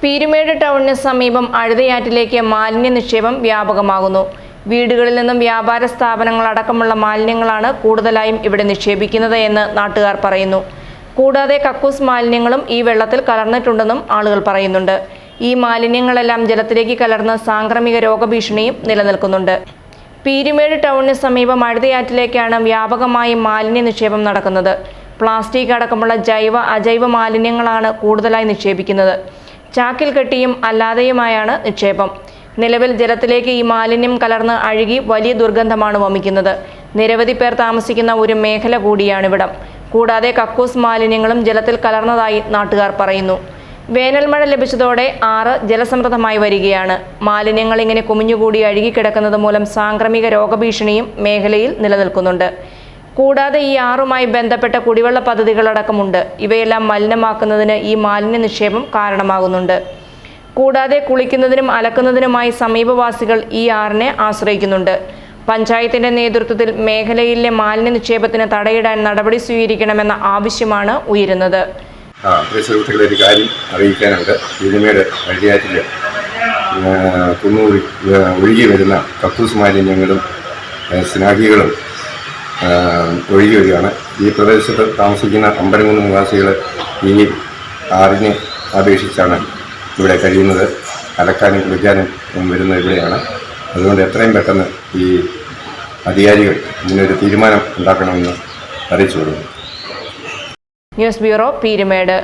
പീരുമേട് ടൗണിന് സമീപം അഴുതയാറ്റിലേക്ക് മാലിന്യ നിക്ഷേപം വ്യാപകമാകുന്നു. വീടുകളിൽ നിന്നും വ്യാപാര സ്ഥാപനങ്ങൾ അടക്കമുള്ള മാലിന്യങ്ങളാണ് കൂടുതലായും ഇവിടെ നിക്ഷേപിക്കുന്നത് എന്ന് നാട്ടുകാർ പറയുന്നു. കൂടാതെ കക്കൂസ് മാലിന്യങ്ങളും ഈ വെള്ളത്തിൽ കലർന്നിട്ടുണ്ടെന്നും ആളുകൾ പറയുന്നുണ്ട്. ഈ മാലിന്യങ്ങളെല്ലാം ജലത്തിലേക്ക് കലർന്ന സാംക്രമിക രോഗഭീഷണിയും നിലനിൽക്കുന്നുണ്ട്. പീരുമേട് ടൗണിന് സമീപം അഴുതയാറ്റിലേക്കാണ് വ്യാപകമായി മാലിന്യ നിക്ഷേപം നടക്കുന്നത്. പ്ലാസ്റ്റിക് അടക്കമുള്ള ജൈവ അജൈവ മാലിന്യങ്ങളാണ് കൂടുതലായി നിക്ഷേപിക്കുന്നത്. ചാക്കിൽ കെട്ടിയും അല്ലാതെയുമായാണ് നിക്ഷേപം. നിലവിൽ ജലത്തിലേക്ക് ഈ മാലിന്യം കലർന്ന് അഴുകി വലിയ ദുർഗന്ധമാണ് വമിക്കുന്നത്. നിരവധി പേർ താമസിക്കുന്ന ഒരു മേഖല കൂടിയാണിവിടം കൂടാതെ കക്കൂസ് മാലിന്യങ്ങളും ജലത്തിൽ കലർന്നതായി നാട്ടുകാർ പറയുന്നു. വേനൽമഴ ലഭിച്ചതോടെ ആറ് ജലസമൃദ്ധമായി വരികയാണ്. മാലിന്യങ്ങൾ ഇങ്ങനെ കുമിഞ്ഞുകൂടി അഴുകിക്കിടക്കുന്നത് മൂലം സാംക്രമിക രോഗഭീഷണിയും മേഖലയിൽ നിലനിൽക്കുന്നുണ്ട്. കൂടാതെ ഈ ആറുമായി ബന്ധപ്പെട്ട കുടിവെള്ള പദ്ധതികളടക്കമുണ്ട്. ഇവയെല്ലാം മലിനമാക്കുന്നതിന് ഈ മാലിന്യ നിക്ഷേപം കാരണമാകുന്നുണ്ട്. കൂടാതെ കുളിക്കുന്നതിനും അലക്കുന്നതിനുമായി സമീപവാസികൾ ഈ ആറിനെ ആശ്രയിക്കുന്നുണ്ട്. പഞ്ചായത്തിന്റെ നേതൃത്വത്തിൽ മേഖലയിലെ മാലിന്യ നിക്ഷേപത്തിന് തടയിടാൻ നടപടി സ്വീകരിക്കണമെന്ന ആവശ്യമാണ് ഉയരുന്നത്. ആ ഒഴുകി വരുന്ന കക്കൂസ് മാലിന്യങ്ങളും സ്നാഹികളും ഒഴുകി വരികയാണ് ഈ പ്രദേശത്ത് താമസിക്കുന്ന അമ്പരംകുന്ന് നിവാസികൾ ഈ ആറിനെ അപേക്ഷിച്ചാണ് ഇവിടെ കഴിയുന്നത്? അലക്കാനും കുളിക്കാനും വരുന്ന ഇവിടെയാണ്. അതുകൊണ്ട് എത്രയും പെട്ടെന്ന് ഈ അധികാരികൾ ഇതിനൊരു തീരുമാനം ഉണ്ടാക്കണമെന്ന് അറിയിച്ചു കൊടുക്കുന്നു. News bureau Peermade.